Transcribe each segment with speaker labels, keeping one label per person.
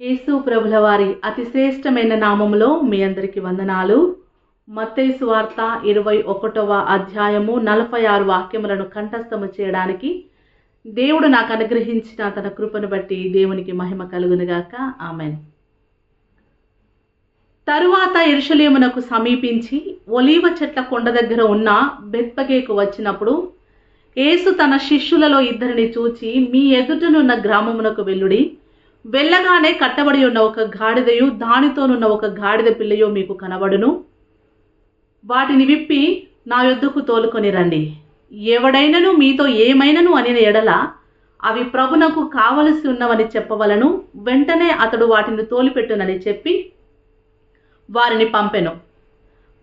Speaker 1: యేసు ప్రభుల వారి అతి శ్రేష్టమైన నామములో మీ అందరికి వందనాలు. మత్తయి వార్త ఇరవై ఒకటవ అధ్యాయము నలభై ఆరు వాక్యములను కంఠస్థము చేయడానికి దేవుడు నాకు అనుగ్రహించిన తన కృపను బట్టి దేవునికి మహిమ కలుగునుగాక ఆమెన్. తరువాత ఇరుషలేమునకు సమీపించి ఒలీవ చెట్ల కొండ దగ్గర ఉన్న బెత్పగేకు వచ్చినప్పుడు యేసు తన శిష్యులలో ఇద్దరిని చూచి మీ ఎదుటనున్న గ్రామమునకు వెళ్ళుడి. వెళ్ళగానే కట్టబడి ఉన్న ఒక గాడిదయు దానితోనున్న ఒక గాడిద పిల్లయో మీకు కనబడును. వాటిని విప్పి నా యొద్దకు తోలుకొని రండి. ఎవడైనను మీతో ఏమైనను అనిన ఎడల అవి ప్రభునకు కావలసి ఉన్నవని చెప్పవలను. వెంటనే అతడు వాటిని తోలిపెట్టునని చెప్పి వారిని పంపెను.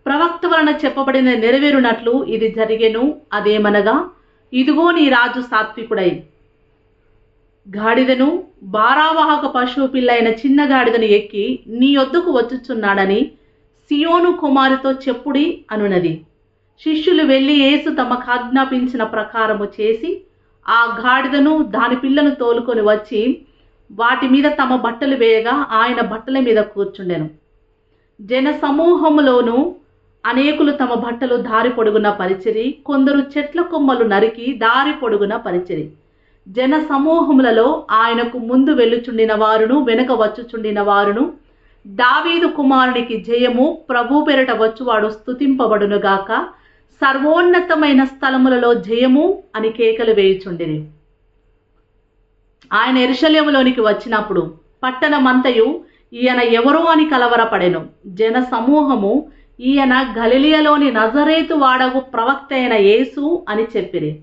Speaker 1: ప్రవక్త వలన చెప్పబడిన నెరవేరునట్లు ఇది జరిగెను అదేమనగా ఇదిగో నీ రాజు సాత్వికుడై గాడిదను బారావాహక పశువు పిల్లైన చిన్న గాడిదను ఎక్కి నీ యొద్దకు వచ్చుచున్నాడని సియోను కుమారితో చెప్పుడి అనునది. శిష్యులు వెళ్ళి యేసు తమకు ఆజ్ఞాపించిన ప్రకారము చేసి ఆ గాడిదను దాని పిల్లను తోలుకొని వచ్చి వాటి మీద తమ బట్టలు వేయగా ఆయన బట్టల మీద కూర్చుండెను. జన సమూహములోనూ అనేకులు తమ బట్టలు దారి పొడుగున పరిచిరి కొందరు చెట్ల కొమ్మలు నరికి దారి పొడుగున పరిచిరి. జన సమూహములలో ఆయనకు ముందు వెళ్ళుచుండిన వారును వెనుక వచ్చుచుండిన వారును దావీదు కుమారునికి జయము ప్రభు పెరట వచ్చువాడు స్థుతింపబడునుగాక సర్వోన్నతమైన స్థలములలో జయము అని కేకలు వేయుచుండిరి. ఆయన ఎరుశల్యములోనికి వచ్చినప్పుడు పట్టణమంతయు ఈయన ఎవరు అని కలవరపడెను. జన సమూహము ఈయన గలిలియలోని నజరేతు వాడగు ప్రవక్త అయిన యేసు అని చెప్పిరి.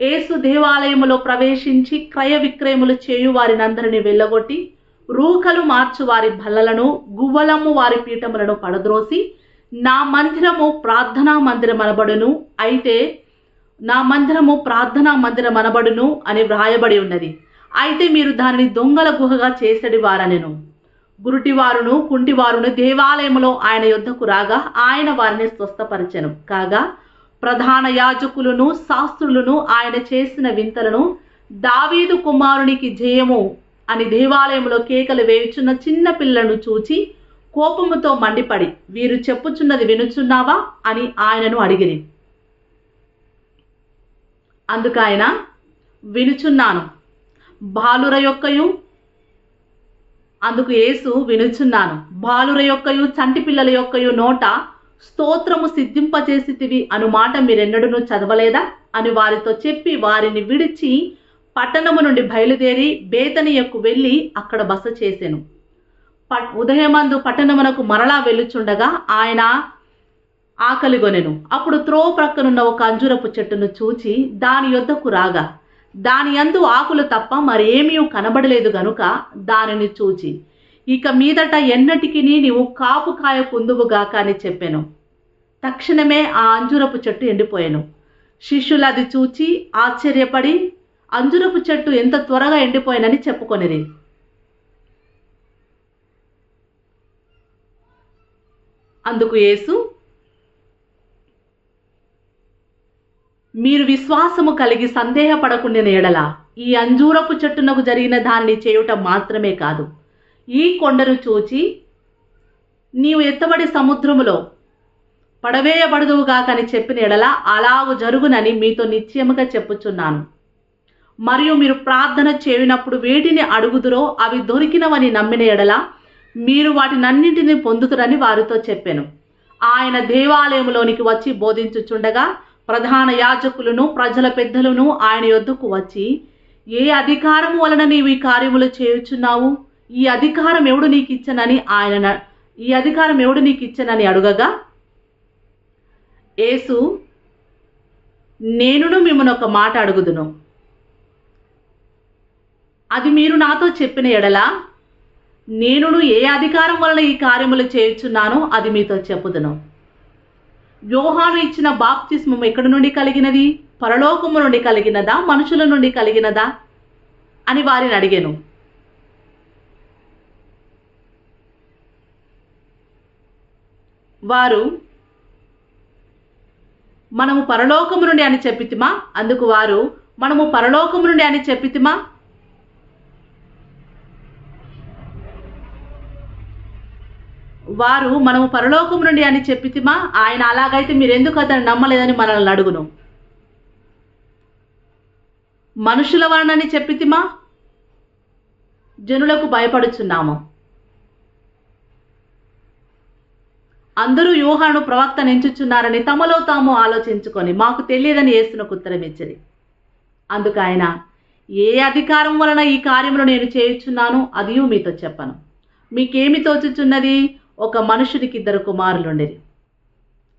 Speaker 1: ఏసు దేవాలయములో ప్రవేశించి క్రయ విక్రయములు చేయు వారినందరిని వెళ్ళగొట్టి రూకలు మార్చు వారి భల్లలను గువ్వలము వారి పీఠములను పడద్రోసి నా మందిరము ప్రార్థనా మందిరం అనబడును అయితే నా మందిరము ప్రార్థనా మందిరం అనబడును అని వ్రాయబడి ఉన్నది. అయితే మీరు దానిని దొంగల గుహగా చేసడి వారనెను. గురుటివారును కుంటివారును దేవాలయములో ఆయన యుద్ధకు రాగా ఆయన వారిని స్వస్థపరిచెను. కాగా ప్రధాన యాజకులను శాస్త్రులను ఆయన చేసిన వింతలను దావీదు కుమారునికి జయము అని దేవాలయంలో కేకలు వేయుచున్న చిన్న పిల్లను చూచి కోపముతో మండిపడి వీరు చెప్పుచున్నది వినుచున్నావా? అని ఆయనను అడిగిరి. అందుకైన వినుచున్నాను. బాలుర యొక్కయు అందుకు యేసు వినుచున్నాను. బాలుర యొక్కయు చంటి పిల్లల యొక్కయు నోట స్తోత్రము సిద్ధింపచేసితివి అను మాట మీరెన్నడూ చదవలేదా? అని వారితో చెప్పి వారిని విడిచి పట్టణము నుండి బయలుదేరి బేతనియకు వెళ్ళి అక్కడ బస చేసెను. పట్ ఉదయమందు పట్టణమునకు మరలా వెళ్ళుచుండగా ఆయన ఆకలిగొనెను అప్పుడు త్రో ప్రక్కనున్న ఒక అంజురపు చెట్టును చూచి దాని యొద్దకు రాగా దాని యందు ఆకులు తప్ప మరేమీ కనబడలేదు గనుక దానిని చూచి ఇక మీదట ఎన్నటికి నీవు కాపు కాయ కుందువుగాక అని చెప్పాను. తక్షణమే ఆ అంజురపు చెట్టు ఎండిపోయాను. శిష్యులు అది చూచి ఆశ్చర్యపడి అంజురపు చెట్టు ఎంత త్వరగా ఎండిపోయానని చెప్పుకొనిది అందుకు యేసు మీరు విశ్వాసము కలిగి సందేహపడకుండా ఎడల ఈ అంజూరపు చెట్టునకు జరిగిన దాన్ని చేయుట మాత్రమే కాదు. ఈ కొండను చూచి నీవు ఎత్తబడి సముద్రములో పడవేయబడదువుగాకని చెప్పిన ఎడల అలాగు జరుగునని మీతో నిశ్చయముగా చెప్పుచున్నాను. మరియు మీరు ప్రార్థన చేయనప్పుడు వేటిని అడుగుదురో అవి దొరికినవని నమ్మిన ఎడల మీరు వాటినన్నింటినీ పొందుతురని వారితో చెప్పాను. ఆయన దేవాలయంలోనికి వచ్చి బోధించుచుండగా ప్రధాన యాజకులను ప్రజల పెద్దలను ఆయన యొద్దకు వచ్చి ఏ అధికారము వలన నీవు ఈ కార్యములు చేయుచున్నావు? ఈ అధికారం ఎవడు నీకు ఇచ్చనని ఆయన ఈ అధికారం ఎవడు నీకు ఇచ్చనని అడుగగా యేసు నేనును మిమ్మల్ని ఒక మాట అడుగుదును. అది మీరు నాతో చెప్పిన ఎడల నేనును ఏ అధికారం వలన ఈ కార్యములు చేయుచున్నానో అది మీతో చెప్పుదును. యోహాను ఇచ్చిన బాప్తిస్మం ఎక్కడి నుండి కలిగినది? పరలోకము నుండి కలిగినదా? మనుషుల నుండి కలిగినదా? అని వారిని అడిగాను. వారు మనము పరలోకము నుండి అని చెప్పితిమా? అందుకు వారు మనము పరలోకము నుండి అని చెప్పితిమా? వారు మనము పరలోకం నుండి అని చెప్పితిమా? ఆయన అలాగైతే మీరు ఎందుకు అతను నమ్మలేదని మనల్ని అడుగును. మనుషుల వాడినని చెప్పితిమా? జనులకు భయపడుచున్నాము. అందరూ యూహాను ప్రవక్త నించుచున్నారని తమలో తాము ఆలోచించుకొని మాకు తెలియదని యేసునకు ఉత్తరమిచ్చింది అందుకు ఆయన ఏ అధికారం వలన ఈ కార్యములు నేను చేయుచున్నాను అది మీతో చెప్పను. మీకేమి తోచుచున్నది? ఒక మనుషుడికి ఇద్దరు కుమారులుండేది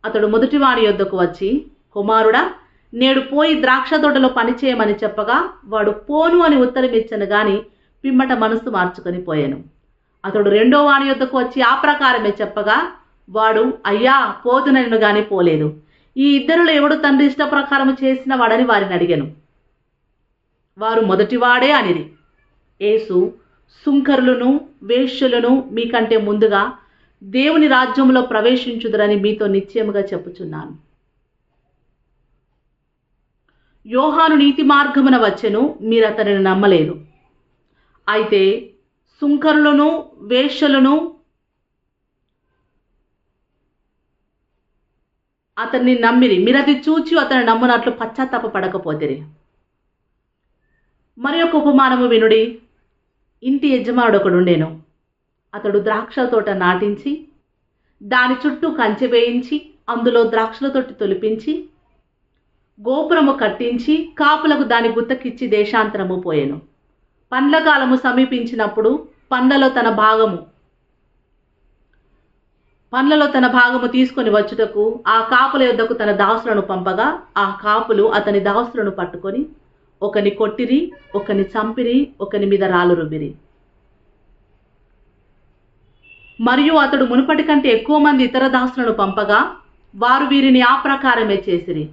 Speaker 1: అతడు మొదటివాడి యొద్దకు వచ్చి కుమారుడా నేడు పోయి ద్రాక్ష తోటలో పనిచేయమని చెప్పగా వాడు పోను అని ఉత్తరం ఇచ్చను గాని పిమ్మట మనసు మార్చుకొని పోయాను. అతడు రెండో వాడి యొద్దకు వచ్చి ఆ ప్రకారమే చెప్పగా వాడు అయ్యా పోతునను గాని పోలేదు. ఈ ఇద్దరులో ఎవడు తండ్రి ఇష్ట ప్రకారం చేసిన వాడని వారిని అడిగాను. వారు మొదటివాడే అనిది యేసు సుంకరులను వేష్యులను మీకంటే ముందుగా దేవుని రాజ్యంలో ప్రవేశించుదురని మీతో నిశ్చయముగా చెప్పుచున్నాను. యోహాను నీతి మార్గమున వచ్చెను మీరు అతనిని నమ్మలేదు. అయితే సుంకరులను వేశ్యలను అతన్ని నమ్మిరి. మీరు అది చూచి అతన్ని నమ్మునట్లు పశ్చాత్తాప పడకపోతిరి మరి ఒక ఉపమానము వినుడి. ఇంటి యజమానుడు ఒకడుండేను అతడు ద్రాక్ష తోట నాటించి దాని చుట్టూ కంచె వేయించి అందులో ద్రాక్షల తోటి తొలిపించి గోపురము కట్టించి కాపులకు దాని గుత్తకిచ్చి దేశాంతరము పోయాను. పండ్ల కాలము సమీపించినప్పుడు పండ్లలో తన భాగము పండ్లలో తన భాగము తీసుకొని వచ్చుటకు ఆ కాపుల యొద్దకు తన దాసులను పంపగా ఆ కాపులు అతని దాసులను పట్టుకొని ఒకని కొట్టిరి ఒకని చంపిరి ఒకని మీద రాళ్ళు రుబ్బిరి. మరియు అతడు మునుపటి కంటే ఎక్కువ మంది ఇతర దాసులను పంపగా వారు వీరిని ఆ ప్రకారమే చేసిరి.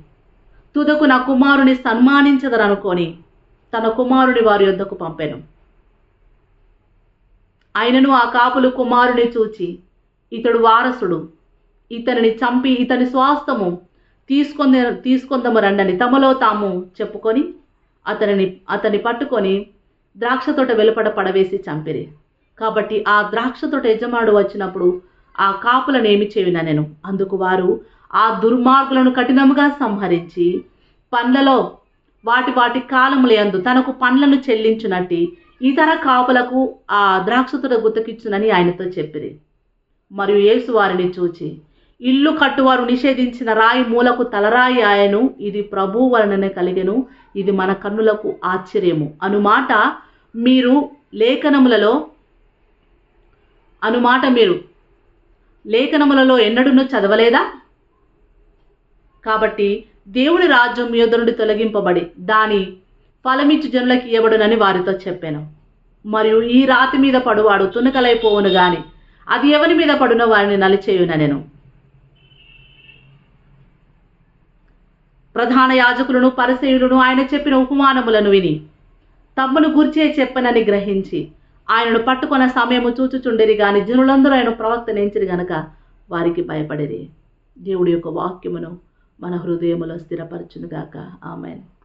Speaker 1: తుదకు నా కుమారుని సన్మానించదరనుకొని తన కుమారుని వారి యొద్దకు పంపెను. ఆయనను ఆ కాపులు కుమారుని చూచి ఇతడు వారసుడు. ఇతనిని చంపి ఇతని స్వాస్థము తీసుకొంద తీసుకొందము రండని తమలో తాము చెప్పుకొని అతనిని అతన్ని పట్టుకొని ద్రాక్ష తోట వెలుపడ పడవేసి చంపిరి. కాబట్టి ఆ ద్రాక్ష తోట యజమానుడు వచ్చినప్పుడు ఆ కాపులను ఏమి చేయున నేను? అందుకు వారు ఆ దుర్మార్గులను కఠినముగా సంహరించి పండ్లలో వాటి వాటి కాలములందు తనకు పండ్లను చెల్లించునట్టి ఇతర కాపులకు ఆ ద్రాక్ష తోట గుత్తకిచ్చునని ఆయనతో చెప్పిరి. మరియు యేసు వారిని చూచి ఇల్లు కట్టువారు నిషేధించిన రాయి మూలకు తలరాయి ఆయను ఇది ప్రభు వలననే కలిగెను ఇది మన కన్నులకు ఆశ్చర్యము. అనుమాట మీరు లేఖనములలో అనుమాట మీరు లేఖనములలో ఎన్నడూనూ చదవలేదా? కాబట్టి దేవుని రాజ్యం మీద నుండి తొలగింపబడి దాని ఫలమిచ్చు జనులకు ఇవ్వబడునని వారితో చెప్పాను. మరియు ఈ రాతి మీద పడువాడు తునకలైపోవును గాని అది ఎవరి మీద పడునో వారిని నలిచేయున నేను. ప్రధాన యాజకులను పరిసేయులను ఆయన చెప్పిన ఉపమానములను విని తమ్మును గుర్చే చెప్పనని గ్రహించి ఆయనను పట్టుకున్న సమయము చూచుచుండెరి గాని జనులందరూ ఆయన ప్రవక్త నేంచిరి గనక వారికి భయపడేది దేవుడి యొక్క వాక్యమును మన హృదయములో స్థిరపరచునుగాక. ఆమెను.